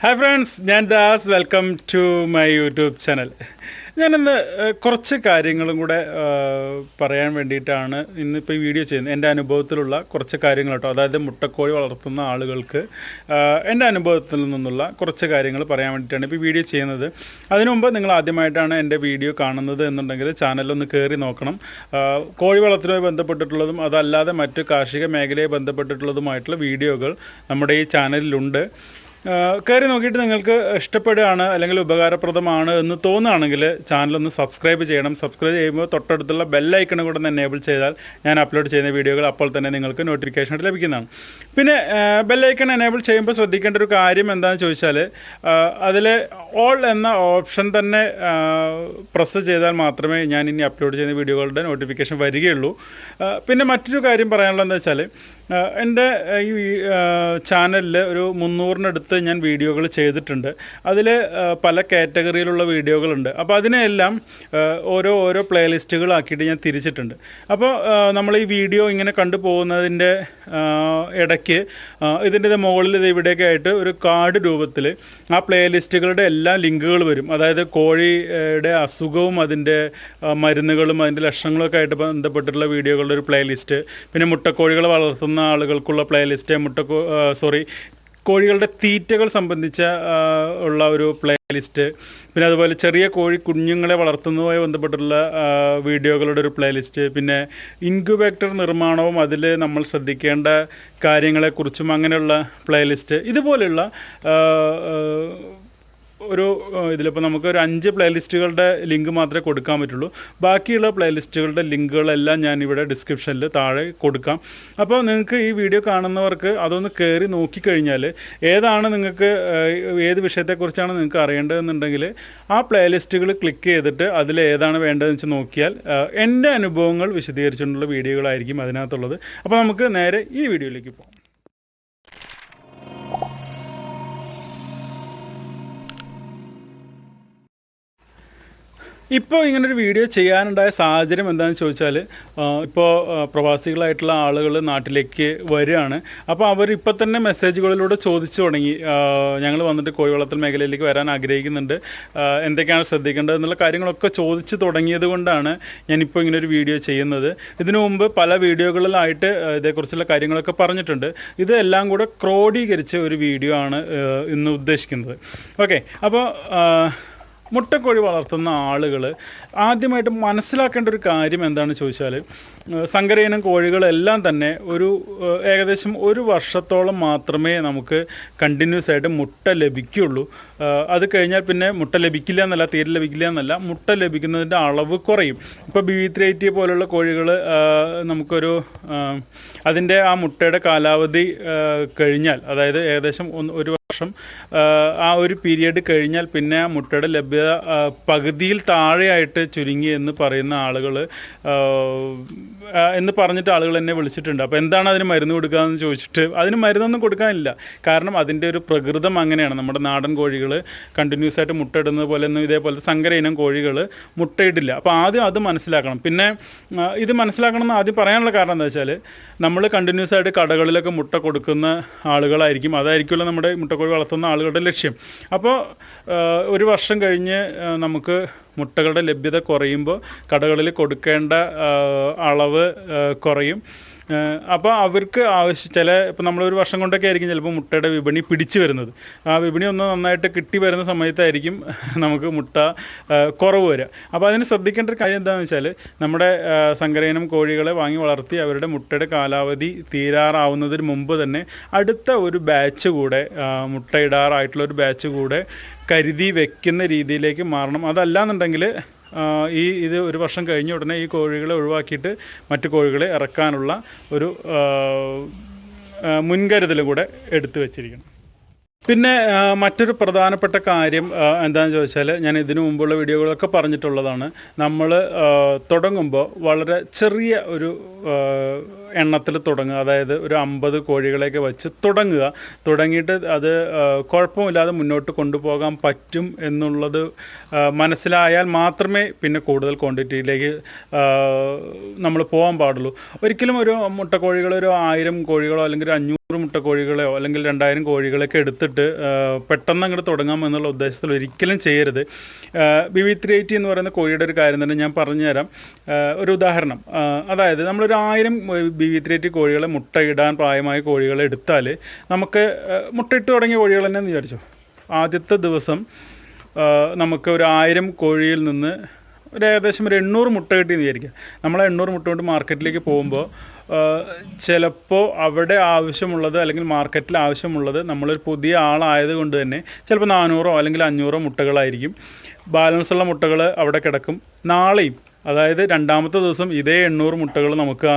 Hi friends ഞാൻ Das welcome to my YouTube channel ഞാനിന്ന് കുറച്ച് കാര്യങ്ങളും കൂടെ പറയാൻ വേണ്ടിയിട്ടാണ് ഇന്നിപ്പോൾ ഈ വീഡിയോ ചെയ്യുന്നത്. എന്റെ അനുഭവത്തിലുള്ള കുറച്ച് കാര്യങ്ങൾ കേട്ടോ. അതായത് മുട്ടക്കോഴി വളർത്തുന്ന ആളുകൾക്ക് എന്റെ അനുഭവത്തിൽ നിന്നുള്ള കുറച്ച് കാര്യങ്ങൾ പറയാൻ വേണ്ടിയിട്ടാണ് ഇപ്പോൾ വീഡിയോ ചെയ്യുന്നത്. അതിനുമുമ്പ് നിങ്ങൾ ആദ്യമായിട്ടാണ് എന്റെ വീഡിയോ കാണുന്നത് എന്നുണ്ടെങ്കിൽ ചാനലൊന്ന് കയറി നോക്കണം. കോഴി വളർത്തലുമായി ബന്ധപ്പെട്ടിട്ടുള്ളതും അതല്ലാതെ മറ്റ് കാർഷിക മേഖലയെ ബന്ധപ്പെട്ടിട്ടുള്ളതുമായിട്ടുള്ള വീഡിയോകൾ നമ്മുടെ ഈ ചാനലിലുണ്ട്. കയറി നോക്കിയിട്ട് നിങ്ങൾക്ക് ഇഷ്ടപ്പെടുകയാണ് അല്ലെങ്കിൽ ഉപകാരപ്രദമാണ് എന്ന് തോന്നുകയാണെങ്കിൽ ചാനലൊന്ന് സബ്സ്ക്രൈബ് ചെയ്യണം. സബ്സ്ക്രൈബ് ചെയ്യുമ്പോൾ തൊട്ടടുത്തുള്ള ബെല്ലൈക്കണും കൂടെ എനേബിൾ ചെയ്താൽ ഞാൻ അപ്ലോഡ് ചെയ്യുന്ന വീഡിയോകൾ അപ്പോൾ തന്നെ നിങ്ങൾക്ക് നോട്ടിഫിക്കേഷൻ ലഭിക്കുന്നതാണ്. പിന്നെ ബെല്ലൈക്കൺ എനേബിൾ ചെയ്യുമ്പോൾ ശ്രദ്ധിക്കേണ്ട ഒരു കാര്യം എന്താണെന്ന് ചോദിച്ചാൽ അതിൽ ഓൾ എന്ന ഓപ്ഷൻ തന്നെ പ്രസ് ചെയ്താൽ മാത്രമേ ഞാൻ ഇനി അപ്ലോഡ് ചെയ്യുന്ന വീഡിയോകളുടെ നോട്ടിഫിക്കേഷൻ വരികയുള്ളൂ. പിന്നെ മറ്റൊരു കാര്യം പറയാനുള്ളത് വെച്ചാൽ എന്റെ ഈ ചാനലിൽ ഒരു മുന്നൂറിനടുത്ത് ഞാൻ വീഡിയോകൾ ചെയ്തിട്ടുണ്ട്. അതിൽ പല കാറ്റഗറിയിലുള്ള വീഡിയോകളുണ്ട്. അപ്പോൾ അതിനെല്ലാം ഓരോ ഓരോ പ്ലേലിസ്റ്റുകളാക്കിയിട്ട് ഞാൻ തിരിച്ചിട്ടുണ്ട്. അപ്പോൾ നമ്മൾ ഈ വീഡിയോ ഇങ്ങനെ കണ്ടു പോകുന്നതിന്റെ ഇടയ്ക്ക് ഇതിന്റെ മുകളിൽ ഇത് ഇവിടെയൊക്കെ ആയിട്ട് ഒരു കാർഡ് രൂപത്തിൽ ആ പ്ലേലിസ്റ്റുകളുടെ എല്ലാ ലിങ്കുകൾ വരും. അതായത് കോഴിയുടെ അസുഖവും അതിന്റെ മരുന്നുകളും അതിന്റെ ലക്ഷണങ്ങളൊക്കെ ആയിട്ട് ബന്ധപ്പെട്ടിട്ടുള്ള വീഡിയോകളുടെ ഒരു പ്ലേലിസ്റ്റ്. പിന്നെ മുട്ടക്കോഴികൾ വളർത്തുന്ന ആളുകൾക്കുള്ള പ്ലേലിസ്റ്റ് മുട്ട സോറി കോഴികളുടെ തീറ്റകൾ സംബന്ധിച്ച ഉള്ള ഒരു പ്ലേലിസ്റ്റ് പിന്നെ അതുപോലെ ചെറിയ കോഴി കുഞ്ഞുങ്ങളെ വളർത്തുന്നതുമായി ബന്ധപ്പെട്ടുള്ള വീഡിയോകളുടെ ഒരു പ്ലേലിസ്റ്റ് പിന്നെ ഇൻക്യുബേറ്റർ നിർമ്മാണവും അതിൽ നമ്മൾ ശ്രദ്ധിക്കേണ്ട കാര്യങ്ങളെക്കുറിച്ചും അങ്ങനെയുള്ള പ്ലേലിസ്റ്റ് ഇതുപോലെയുള്ള ഒരു ഇതിലിപ്പോൾ നമുക്ക് ഒരു അഞ്ച് പ്ലേലിസ്റ്റുകളുടെ ലിങ്ക് മാത്രമേ കൊടുക്കാൻ പറ്റുള്ളൂ. ബാക്കിയുള്ള പ്ലേലിസ്റ്റുകളുടെ ലിങ്കുകളെല്ലാം ഞാൻ ഇവിടെ ഡിസ്ക്രിപ്ഷനിൽ താഴെ കൊടുക്കാം. അപ്പോൾ നിങ്ങൾക്ക് ഈ വീഡിയോ കാണുന്നവർക്ക് അതൊന്ന് കയറി നോക്കിക്കഴിഞ്ഞാൽ ഏതാണ് നിങ്ങൾക്ക് ഏത് വിഷയത്തെക്കുറിച്ചാണ് നിങ്ങൾക്ക് അറിയേണ്ടതെന്നുണ്ടെങ്കിൽ ആ പ്ലേലിസ്റ്റുകൾ ക്ലിക്ക് ചെയ്തിട്ട് അതിൽ ഏതാണ് വേണ്ടതെന്ന് വെച്ച് നോക്കിയാൽ എന്റെ അനുഭവങ്ങൾ വിശദീകരിച്ചുകൊണ്ടുള്ള വീഡിയോകളായിരിക്കും അതിനകത്തുള്ളത്. അപ്പോൾ നമുക്ക് നേരെ ഈ വീഡിയോയിലേക്ക് പോകാം. ഇപ്പോൾ ഇങ്ങനൊരു വീഡിയോ ചെയ്യാനുണ്ടായ സാഹചര്യം എന്താണെന്ന് ചോദിച്ചാൽ ഇപ്പോൾ പ്രവാസികളായിട്ടുള്ള ആളുകൾ നാട്ടിലേക്ക് വരികയാണ്. അപ്പോൾ അവർ ഇപ്പോൾ തന്നെ മെസ്സേജുകളിലൂടെ ചോദിച്ചു തുടങ്ങി. ഞങ്ങൾ വന്നിട്ട് കോഴി വളർത്തൽ മേഖലയിലേക്ക് വരാൻ ആഗ്രഹിക്കുന്നുണ്ട്. എന്തൊക്കെയാണ് ശ്രദ്ധിക്കേണ്ടത് എന്നുള്ള കാര്യങ്ങളൊക്കെ ചോദിച്ചു തുടങ്ങിയത് കൊണ്ടാണ് ഞാനിപ്പോൾ ഇങ്ങനെ ഒരു വീഡിയോ ചെയ്യുന്നത്. ഇതിനു മുമ്പ് പല വീഡിയോകളിലായിട്ട് ഇതേക്കുറിച്ചുള്ള കാര്യങ്ങളൊക്കെ പറഞ്ഞിട്ടുണ്ട്. ഇതെല്ലാം കൂടെ ക്രോഡീകരിച്ച ഒരു വീഡിയോ ആണ് ഇന്ന് ഉദ്ദേശിക്കുന്നത്. ഓക്കെ അപ്പോൾ മുട്ടക്കോഴി വളർത്തുന്ന ആളുകൾ ആദ്യമായിട്ട് മനസ്സിലാക്കേണ്ട ഒരു കാര്യം എന്താണെന്ന് ചോദിച്ചാൽ സങ്കരയിനം കോഴികളെല്ലാം തന്നെ ഒരു ഏകദേശം ഒരു വർഷത്തോളം മാത്രമേ നമുക്ക് കണ്ടിന്യൂസ് ആയിട്ട് മുട്ട ലഭിക്കുകയുള്ളൂ അത് കഴിഞ്ഞാൽ പിന്നെ മുട്ട ലഭിക്കില്ല എന്നല്ല തീരെ ലഭിക്കില്ല എന്നല്ല മുട്ട ലഭിക്കുന്നതിന്റെ അളവ് കുറയും. ഇപ്പോൾ ബി ത്രീ എയ്റ്റി പോലുള്ള കോഴികൾ നമുക്കൊരു അതിന്റെ ആ മുട്ടയുടെ കാലാവധി കഴിഞ്ഞാൽ അതായത് ഏകദേശം ഒന്ന് ഒരു വർഷം ആ ഒരു പീരിയഡ് കഴിഞ്ഞാൽ പിന്നെ ആ മുട്ടയുടെ ലഭ്യത പകുതിയിൽ താഴെയായിട്ട് ചുരുങ്ങി എന്ന് പറയുന്ന ആളുകൾ എന്ന് പറഞ്ഞിട്ട് ആളുകൾ എന്നെ വിളിച്ചിട്ടുണ്ട്. അപ്പോൾ എന്താണ് അതിന് മരുന്ന് കൊടുക്കുക എന്ന് ചോദിച്ചിട്ട് അതിന് മരുന്നൊന്നും കൊടുക്കാനില്ല. കാരണം അതിന്റെ ഒരു പ്രകൃതം അങ്ങനെയാണ്. നമ്മുടെ നാടൻ കോഴികൾ കണ്ടിന്യൂസ് ആയിട്ട് മുട്ടയിടുന്നത് പോലെ ഒന്നും ഇതേപോലത്തെ സങ്കര ഇനം കോഴികൾ മുട്ടയിടില്ല അപ്പോൾ ആദ്യം അത് മനസ്സിലാക്കണം. പിന്നെ ഇത് മനസ്സിലാക്കണം എന്ന് ആദ്യം പറയാനുള്ള കാരണം എന്താ വെച്ചാൽ നമ്മൾ കണ്ടിന്യൂസ് ആയിട്ട് കടകളിലൊക്കെ മുട്ട കൊടുക്കുന്ന ആളുകളായിരിക്കും. അതായിരിക്കുമല്ലോ നമ്മുടെ മുട്ടക്കോഴി വളർത്തുന്ന ആളുകളുടെ ലക്ഷ്യം. അപ്പോൾ ഒരു വർഷം കഴിഞ്ഞ് നമുക്ക് മുട്ടകളുടെ ലഭ്യത കുറയുമ്പോൾ കടകളിൽ കൊടുക്കേണ്ട അളവ് കുറയും. അപ്പോൾ അവർക്ക് ആവശ്യം ചില ഇപ്പം നമ്മളൊരു വർഷം കൊണ്ടൊക്കെ ആയിരിക്കും ചിലപ്പോൾ മുട്ടയുടെ വിപണി പിടിച്ചു വരുന്നത്. ആ വിപണി ഒന്ന് നന്നായിട്ട് കിട്ടി വരുന്ന സമയത്തായിരിക്കും നമുക്ക് മുട്ട കുറവ് വരിക അപ്പോൾ അതിന് ശ്രദ്ധിക്കേണ്ട ഒരു കാര്യം എന്താണെന്ന് വെച്ചാൽ നമ്മുടെ സങ്കരയിനം കോഴികളെ വാങ്ങി വളർത്തി അവരുടെ മുട്ടയുടെ കാലാവധി തീരാറാവുന്നതിന് മുമ്പ് തന്നെ അടുത്ത ഒരു ബാച്ച് കൂടെ മുട്ടയിടാറായിട്ടുള്ള ഒരു ബാച്ച് കൂടെ കരുതി വെക്കുന്ന രീതിയിലേക്ക് മാറണം. അതല്ലാന്നുണ്ടെങ്കിൽ ആ, ഈ ഇത് ഒരു വർഷം കഴിഞ്ഞ ഉടനെ ഈ കോഴികളെ ഒഴിവാക്കിയിട്ട് മറ്റു കോഴികളെ ഇറക്കാനുള്ള ഒരു മുൻകരുതൽ കൂടെ എടുത്തു വച്ചിരിക്കണം പിന്നെ മറ്റൊരു പ്രധാനപ്പെട്ട കാര്യം എന്താണെന്ന് ചോദിച്ചാൽ ഞാൻ ഇതിനു മുമ്പുള്ള വീഡിയോകളൊക്കെ പറഞ്ഞിട്ടുള്ളതാണ്. നമ്മൾ തുടങ്ങുമ്പോൾ വളരെ ചെറിയ ഒരു എണ്ണത്തിൽ തുടങ്ങുക. അതായത് ഒരു അമ്പത് കോഴികളെയൊക്കെ വെച്ച് തുടങ്ങുക. തുടങ്ങിയിട്ട് അത് കുഴപ്പമില്ലാതെ മുന്നോട്ട് കൊണ്ടുപോകാൻ പറ്റും എന്നുള്ളത് മനസ്സിലായാൽ മാത്രമേ പിന്നെ കൂടുതൽ ക്വാണ്ടിറ്റിയിലേക്ക് നമ്മൾ പോകാൻ പാടുള്ളൂ. ഒരിക്കലും ഒരു മുട്ടക്കോഴികൾ ഒരു ആയിരം കോഴികളോ അല്ലെങ്കിൽ ഒരു അഞ്ഞൂറ് മുട്ട കോഴികളെയോ അല്ലെങ്കിൽ രണ്ടായിരം കോഴികളൊക്കെ എടുത്തിട്ട് പെട്ടെന്ന് അങ്ങോട്ട് തുടങ്ങാം എന്നുള്ള ഉദ്ദേശത്തിൽ ഒരിക്കലും ചെയ്യരുത്. ബി വി ത്രീ എയ്റ്റി എന്ന് പറയുന്ന കോഴിയുടെ ഒരു കാര്യം തന്നെ ഞാൻ പറഞ്ഞുതരാം. തരാം ഒരു ഉദാഹരണം. അതായത് നമ്മളൊരു ആയിരം ബി വി ത്രീ എയ്റ്റി കോഴികളെ മുട്ടയിടാൻ പ്രായമായ കോഴികളെ എടുത്താൽ നമുക്ക് മുട്ടയിട്ട് തുടങ്ങിയ കോഴികൾ തന്നെ വിചാരിച്ചോ? ആദ്യത്തെ ദിവസം നമുക്ക് ഒരു ആയിരം കോഴിയിൽ നിന്ന് ഒരു ഏകദേശം ഒരു എണ്ണൂറ് മുട്ട കിട്ടിയെന്ന് വിചാരിക്കുക നമ്മൾ എണ്ണൂറ് മുട്ട കൊണ്ട് മാർക്കറ്റിലേക്ക് പോകുമ്പോൾ ചിലപ്പോൾ അവിടെ ആവശ്യമുള്ളത് അല്ലെങ്കിൽ മാർക്കറ്റിൽ ആവശ്യമുള്ളത് നമ്മളൊരു പുതിയ ആളായത് കൊണ്ട് തന്നെ ചിലപ്പോൾ നാനൂറോ അല്ലെങ്കിൽ അഞ്ഞൂറോ മുട്ടകളായിരിക്കും. ബാലൻസുള്ള മുട്ടകൾ അവിടെ കിടക്കും. നാളെയും അതായത് രണ്ടാമത്തെ ദിവസം ഇതേ എണ്ണൂറ് മുട്ടകൾ നമുക്ക്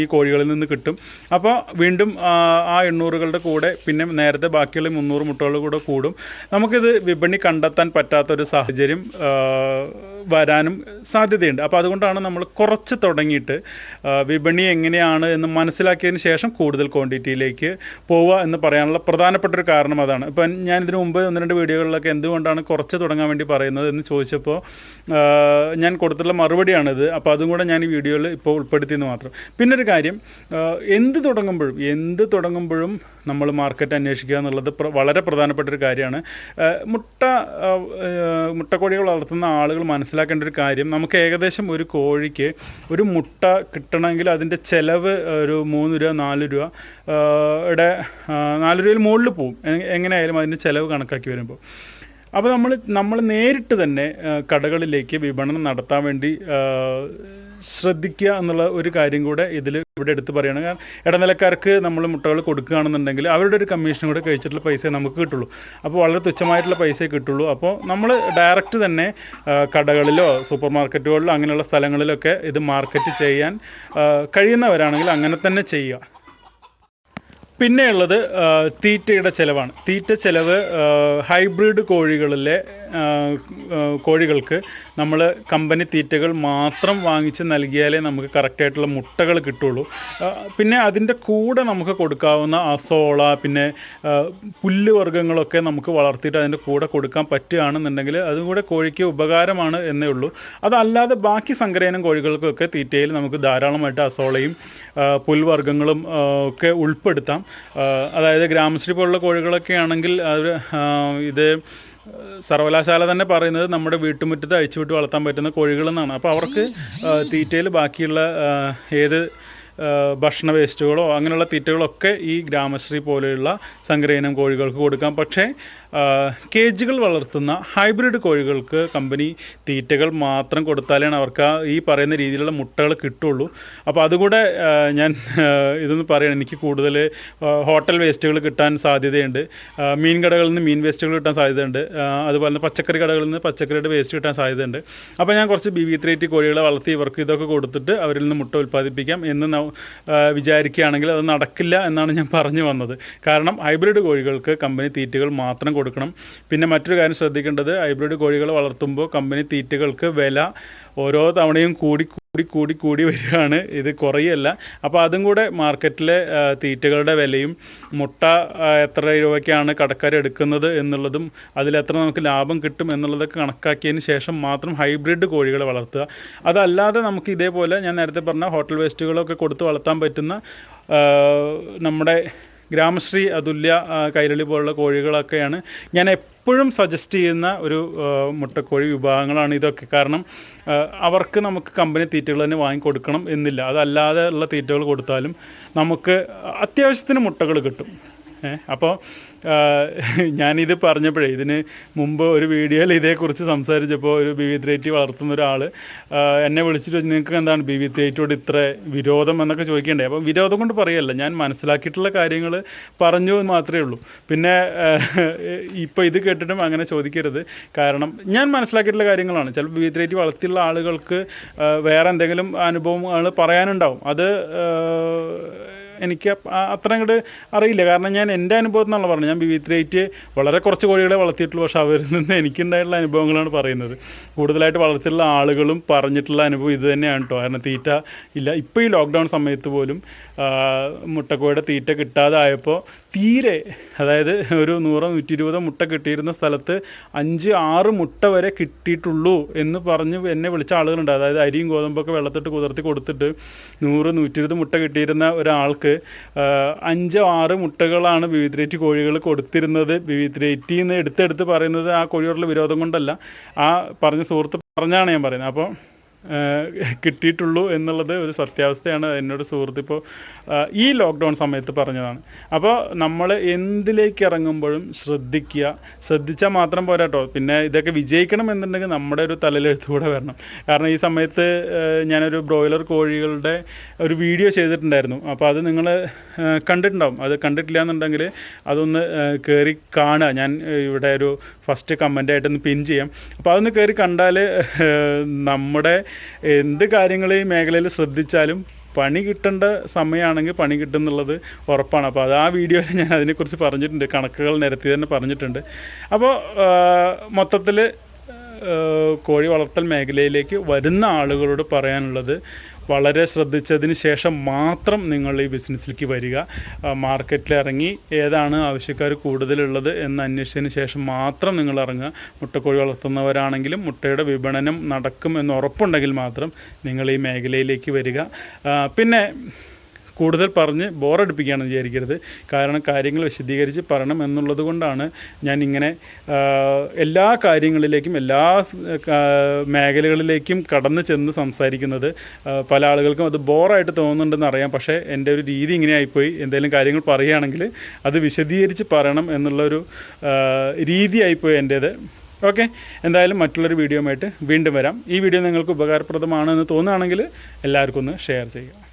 ഈ കോഴികളിൽ നിന്ന് കിട്ടും. അപ്പോൾ വീണ്ടും ആ, ആ എണ്ണൂറുകളുടെ കൂടെ പിന്നെ നേരത്തെ ബാക്കിയുള്ള മുന്നൂറ് മുട്ടകൾ കൂടെ കൂടും. നമുക്കിത് വിപണി കണ്ടെത്താൻ പറ്റാത്തൊരു സാഹചര്യം വരാനും സാധ്യതയുണ്ട്. അപ്പോൾ അതുകൊണ്ടാണ് നമ്മൾ കുറച്ച് തുടങ്ങിയിട്ട് വിപണി എങ്ങനെയാണ് എന്ന് മനസ്സിലാക്കിയതിന് ശേഷം കൂടുതൽ ക്വാണ്ടിറ്റിയിലേക്ക് പോവുക എന്ന് പറയാനുള്ള പ്രധാനപ്പെട്ട ഒരു കാരണം അതാണ്. ഇപ്പം ഞാൻ ഇതിനു മുമ്പ് ഒന്ന് രണ്ട് വീഡിയോകളിലൊക്കെ എന്തുകൊണ്ടാണ് കുറച്ച് തുടങ്ങാൻ വേണ്ടി പറയുന്നത് എന്ന് ചോദിച്ചപ്പോൾ ഞാൻ കൊടുത്തിട്ടുള്ള മറുപടിയാണിത്. അപ്പോൾ അതും കൂടെ ഞാൻ ഈ വീഡിയോയിൽ ഇപ്പോൾ ഉൾപ്പെടുത്തിയെന്ന് മാത്രം. പിന്നെ ഒരു കാര്യം എന്ത് തുടങ്ങുമ്പോഴും എന്ത് തുടങ്ങുമ്പോഴും നമ്മൾ മാർക്കറ്റ് അന്വേഷിക്കുക എന്നുള്ളത് വളരെ പ്രധാനപ്പെട്ട ഒരു കാര്യമാണ് മുട്ട മുട്ടക്കോഴികൾ വളർത്തുന്ന ആളുകൾ മനസ്സിലാക്കേണ്ട ഒരു കാര്യം നമുക്ക് ഏകദേശം ഒരു കോഴിക്ക് ഒരു മുട്ട കിട്ടണമെങ്കിൽ അതിന്റെ ചിലവ് ഒരു മൂന്ന് രൂപ നാല് രൂപ യുടെ നാല് രൂപയിൽ മുകളിൽ പോവും. എങ്ങനെയായാലും അതിന്റെ ചിലവ് കണക്കാക്കി വരുമ്പോൾ. അപ്പോൾ നമ്മൾ നമ്മൾ നേരിട്ട് തന്നെ കടകളിലേക്ക് വിപണനം നടത്താൻ വേണ്ടി ശ്രദ്ധിക്കുക എന്നുള്ള ഒരു കാര്യം കൂടെ ഇതിൽ ഇവിടെ എടുത്ത് പറയണം. കാരണം ഇടനിലക്കാർക്ക് നമ്മൾ മുട്ടകൾ കൊടുക്കുകയാണെന്നുണ്ടെങ്കിൽ അവരുടെ ഒരു കമ്മീഷൻ കൂടെ കഴിച്ചിട്ടുള്ള പൈസ നമുക്ക് കിട്ടുള്ളൂ. അപ്പോൾ വളരെ തുച്ഛമായിട്ടുള്ള പൈസ കിട്ടുള്ളൂ. അപ്പോൾ നമ്മൾ ഡയറക്റ്റ് തന്നെ കടകളിലോ സൂപ്പർ മാർക്കറ്റുകളിലോ അങ്ങനെയുള്ള സ്ഥലങ്ങളിലൊക്കെ ഇത് മാർക്കറ്റ് ചെയ്യാൻ കഴിയുന്നവരാണെങ്കിൽ അങ്ങനെ തന്നെ ചെയ്യുക. പിന്നെയുള്ളത് തീറ്റയുടെ ചിലവാണ്. തീറ്റ ചിലവ് ഹൈബ്രിഡ് കോഴികളിലെ കോഴികൾക്ക് നമ്മൾ കമ്പനി തീറ്റകൾ മാത്രം വാങ്ങിച്ച് നൽകിയാലേ നമുക്ക് കറക്റ്റായിട്ടുള്ള മുട്ടകൾ കിട്ടുള്ളൂ. പിന്നെ അതിന്റെ കൂടെ നമുക്ക് കൊടുക്കാവുന്ന അസോള പിന്നെ പുല്ല് വർഗങ്ങളൊക്കെ നമുക്ക് വളർത്തിയിട്ട് അതിന്റെ കൂടെ കൊടുക്കാൻ പറ്റുകയാണെന്നുണ്ടെങ്കിൽ അതും കൂടെ കോഴിക്ക് ഉപകാരമാണ് എന്നേ ഉള്ളൂ. അതല്ലാതെ ബാക്കി സങ്കരയിനം കോഴികൾക്കൊക്കെ തീറ്റയിൽ നമുക്ക് ധാരാളമായിട്ട് അസോളയും പുൽവർഗങ്ങളും ഒക്കെ ഉൾപ്പെടുത്താം. അതായത് ഗ്രാമശ്രീ പോലുള്ള കോഴികളൊക്കെ ആണെങ്കിൽ അവർ ഇത് സർവകലാശാല തന്നെ പറയുന്നത് നമ്മുടെ വീട്ടുമുറ്റത്ത് അഴിച്ചുവിട്ട് വളർത്താൻ പറ്റുന്ന കോഴികളെന്നാണ്. അപ്പോൾ അവർക്ക് തീറ്റയിൽ ബാക്കിയുള്ള ഏത് ഭക്ഷണ വേസ്റ്റുകളോ അങ്ങനെയുള്ള തീറ്റകളൊക്കെ ഈ ഗ്രാമശ്രീ പോലെയുള്ള സങ്കരയിനം കോഴികൾക്ക് കൊടുക്കാം. പക്ഷേ കേജുകൾ വളർത്തുന്ന ഹൈബ്രിഡ് കോഴികൾക്ക് കമ്പനി തീറ്റകൾ മാത്രം കൊടുത്താലാണ് അവർക്ക് ഈ പറയുന്ന രീതിയിലുള്ള മുട്ടകൾ കിട്ടുള്ളൂ. അപ്പോൾ അതുകൂടെ ഞാൻ ഇതൊന്ന് പറയണം. എനിക്ക് കൂടുതൽ ഹോട്ടൽ വേസ്റ്റുകൾ കിട്ടാൻ സാധ്യതയുണ്ട്. മീൻ കടകളിൽ നിന്ന് മീൻ വേസ്റ്റുകൾ കിട്ടാൻ സാധ്യതയുണ്ട്. അതുപോലെ തന്നെ പച്ചക്കറി കടകളിൽ നിന്ന് പച്ചക്കറിയുടെ വേസ്റ്റ് കിട്ടാൻ സാധ്യതയുണ്ട്. അപ്പോൾ ഞാൻ കുറച്ച് ബി വി ത്രീ കോഴികളെ വളർത്തി ഇവർക്ക് ഇതൊക്കെ കൊടുത്തിട്ട് അവരിൽ നിന്ന് മുട്ട ഉൽപ്പാദിപ്പിക്കാം എന്ന് വിചാരിക്കുകയാണെങ്കിൽ അത് നടക്കില്ല എന്നാണ് ഞാൻ പറഞ്ഞു വന്നത്. കാരണം ഹൈബ്രിഡ് കോഴികൾക്ക് കമ്പനി തീറ്റകൾ മാത്രം കൊടുക്കണം. പിന്നെ മറ്റൊരു കാര്യം ശ്രദ്ധിക്കേണ്ടത് ഹൈബ്രിഡ് കോഴികൾ വളർത്തുമ്പോൾ കമ്പനി തീറ്റകൾക്ക് വില ഓരോ തവണയും കൂടി കൂടി കൂടി കൂടി വരികയാണ്. ഇത് കുറയല്ല. അപ്പോൾ അതും കൂടെ മാർക്കറ്റിലെ തീറ്റകളുടെ വിലയും മുട്ട എത്ര രൂപയ്ക്കാണ് കടക്കാർ എടുക്കുന്നത് എന്നുള്ളതും അതിലെത്ര നമുക്ക് ലാഭം കിട്ടും എന്നുള്ളതൊക്കെ കണക്കാക്കിയതിന് ശേഷം മാത്രം ഹൈബ്രിഡ് കോഴികളെ വളർത്തുക. അതല്ലാതെ നമുക്ക് ഇതേപോലെ ഞാൻ നേരത്തെ പറഞ്ഞ ഹോട്ടൽ വേസ്റ്റുകളൊക്കെ കൊടുത്ത് വളർത്താൻ പറ്റുന്ന നമ്മുടെ ഗ്രാമശ്രീ അതുല്യ കൈരളി പോലുള്ള കോഴികളൊക്കെയാണ്. ഞാൻ എപ്പോഴും സജസ്റ്റ് ചെയ്യുന്ന ഒരു മുട്ടക്കോഴി വിഭാഗങ്ങളാണ് ഇതൊക്കെ. കാരണം അവർക്ക് നമുക്ക് കമ്പനി തീറ്റകൾ തന്നെ വാങ്ങിക്കൊടുക്കണം എന്നില്ല. അതല്ലാതെ ഉള്ള തീറ്റകൾ കൊടുത്താലും നമുക്ക് അത്യാവശ്യത്തിന് മുട്ടകൾ കിട്ടും. അപ്പോൾ ഞാനിത് പറഞ്ഞപ്പോഴേ ഇതിന് മുമ്പ് ഒരു വീഡിയോയിൽ ഇതേക്കുറിച്ച് സംസാരിച്ചപ്പോൾ ഒരു ബി വി ത്രേറ്റി വളർത്തുന്ന ഒരാൾ എന്നെ വിളിച്ചിട്ട് നിങ്ങൾക്ക് എന്താണ് ബി വി ത്രേറ്റിയോട് ഇത്ര വിരോധം എന്നൊക്കെ ചോദിക്കണ്ടേ? അപ്പം വിരോധം കൊണ്ട് പറയല്ല ഞാൻ മനസ്സിലാക്കിയിട്ടുള്ള കാര്യങ്ങൾ പറഞ്ഞു എന്ന് മാത്രമേ ഉള്ളൂ. പിന്നെ ഇപ്പോൾ ഇത് കേട്ടിട്ടും അങ്ങനെ ചോദിക്കരുത്. കാരണം ഞാൻ മനസ്സിലാക്കിയിട്ടുള്ള കാര്യങ്ങളാണ്. ചിലപ്പോൾ ബി വി ത്രേറ്റി വളർത്തിയുള്ള ആളുകൾക്ക് വേറെ എന്തെങ്കിലും അനുഭവങ്ങൾ പറയാനുണ്ടാവും. അത് എനിക്ക് അത്ര അങ്ങോട്ട് അറിയില്ല. കാരണം ഞാൻ എന്റെ അനുഭവത്തിൽ നിന്നുള്ള പറഞ്ഞു ഞാൻ ബി റേറ്റ് വളരെ കുറച്ച് കോഴികളെ വളർത്തിയിട്ടുള്ളൂ. പക്ഷെ അവരിൽ നിന്ന് എനിക്കുണ്ടായിട്ടുള്ള അനുഭവങ്ങളാണ് പറയുന്നത്. കൂടുതലായിട്ട് വളർത്തിയിട്ടുള്ള ആളുകളും പറഞ്ഞിട്ടുള്ള അനുഭവം ഇത് തന്നെയാണ് കേട്ടോ കാരണം തീറ്റ ഇല്ല. ഇപ്പോൾ ഈ ലോക്ക്ഡൗൺ സമയത്ത് പോലും മുട്ടക്കോയുടെ തീറ്റ കിട്ടാതായപ്പോൾ തീരെ അതായത് ഒരു നൂറോ നൂറ്റി ഇരുപതോ മുട്ട കിട്ടിയിരുന്ന സ്ഥലത്ത് അഞ്ച് ആറ് മുട്ട വരെ കിട്ടിയിട്ടുള്ളൂ എന്ന് പറഞ്ഞ് എന്നെ വിളിച്ച ആളുകളുണ്ട്. അതായത് അരിയും ഗോതമ്പൊക്കെ വെള്ളത്തിട്ട് കുതിർത്തി കൊടുത്തിട്ട് നൂറ് നൂറ്റി ഇരുപത് മുട്ട കിട്ടിയിരുന്ന ഒരാൾക്ക് അഞ്ച് ആറ് മുട്ടകളാണ് വിവിധ റേറ്റ് കോഴികൾ കൊടുത്തിരുന്നത്. വിവിധ്രേറ്റി എന്ന് എടുത്തെടുത്ത് പറയുന്നത് ആ കോഴിയോടുള്ള വിരോധം കൊണ്ടല്ല. ആ പറഞ്ഞ സുഹൃത്ത് പറഞ്ഞാണ് ഞാൻ പറയുന്നത്. അപ്പോൾ കിട്ടിയിട്ടുള്ളൂ എന്നുള്ളത് ഒരു സത്യാവസ്ഥയാണ് എന്നോട് സുഹൃത്ത് ഇപ്പോൾ ഈ ലോക്ക്ഡൗൺ സമയത്ത് പറഞ്ഞതാണ്. അപ്പോൾ നമ്മൾ എന്തിലേക്ക് ഇറങ്ങുമ്പോഴും ശ്രദ്ധിക്കുക. ശ്രദ്ധിച്ചാൽ മാത്രം പോരാട്ടോ പിന്നെ ഇതൊക്കെ വിജയിക്കണം എന്നുണ്ടെങ്കിൽ നമ്മുടെ ഒരു തലയിലെഴുത്ത് കൂടെ വരണം. കാരണം ഈ സമയത്ത് ഞാനൊരു ബ്രോയിലർ കോഴികളുടെ ഒരു വീഡിയോ ചെയ്തിട്ടുണ്ടായിരുന്നു. അപ്പോൾ അത് നിങ്ങൾ കണ്ടിട്ടുണ്ടാവും. അത് കണ്ടിട്ടില്ല എന്നുണ്ടെങ്കിൽ അതൊന്ന് കയറി കാണുക. ഞാൻ ഇവിടെ ഒരു ഫസ്റ്റ് കമന്റായിട്ടൊന്ന് പിൻ ചെയ്യാം. അപ്പോൾ അതൊന്ന് കയറി കണ്ടാൽ നമ്മുടെ എന്ത് കാര്യങ്ങൾ ഈ മേഖലയിൽ ശ്രദ്ധിച്ചാലും പണി കിട്ടേണ്ട സമയമാണെങ്കിൽ പണി കിട്ടും എന്നുള്ളത് ഉറപ്പാണ്. അപ്പോൾ അത് ആ വീഡിയോയിൽ ഞാൻ അതിനെക്കുറിച്ച് പറഞ്ഞിട്ടുണ്ട്. കണക്കുകൾ നിരത്തി തന്നെ പറഞ്ഞിട്ടുണ്ട്. അപ്പോൾ മൊത്തത്തിൽ കോഴി വളർത്തൽ മേഖലയിലേക്ക് വരുന്ന ആളുകളോട് പറയാനുള്ളത് വളരെ ശ്രദ്ധിച്ചതിന് ശേഷം മാത്രം നിങ്ങൾ ഈ ബിസിനസ്സിലേക്ക് വരിക. മാർക്കറ്റിൽ ഇറങ്ങി ഏതാണ് ആവശ്യക്കാർ കൂടുതലുള്ളത് എന്ന് അന്വേഷിച്ചതിന് ശേഷം മാത്രം നിങ്ങൾ ഇറങ്ങുക. മുട്ടക്കോഴി വളർത്തുന്നവരാണെങ്കിലും മുട്ടയുടെ വിപണനം നടക്കും എന്ന് ഉറപ്പുണ്ടെങ്കിൽ മാത്രം നിങ്ങൾ ഈ മേഖലയിലേക്ക് വരിക. പിന്നെ കൂടുതൽ പറഞ്ഞ് ബോറടിപ്പിക്കുകയാണ് വിചാരിക്കരുത്. കാരണം കാര്യങ്ങൾ വിശദീകരിച്ച് പറയണം എന്നുള്ളത് കൊണ്ടാണ് ഞാൻ ഇങ്ങനെ എല്ലാ കാര്യങ്ങളിലേക്കും എല്ലാ മേഖലകളിലേക്കും കടന്നു ചെന്ന് സംസാരിക്കുന്നത് പല ആളുകൾക്കും അത് ബോറായിട്ട് തോന്നുന്നുണ്ടെന്ന് അറിയാം. പക്ഷേ എന്റെ ഒരു രീതി ഇങ്ങനെ ആയിപ്പോയി. എന്തെങ്കിലും കാര്യങ്ങൾ പറയുകയാണെങ്കിൽ അത് വിശദീകരിച്ച് പറയണം എന്നുള്ളൊരു രീതിയായിപ്പോയി എന്റേത്. ഓക്കെ? എന്തായാലും മറ്റുള്ളൊരു വീഡിയോ ആയിട്ട് വീണ്ടും വരാം. ഈ വീഡിയോ നിങ്ങൾക്ക് ഉപകാരപ്രദമാണെന്ന് തോന്നുകയാണെങ്കിൽ എല്ലാവർക്കും ഒന്ന് ഷെയർ ചെയ്യുക.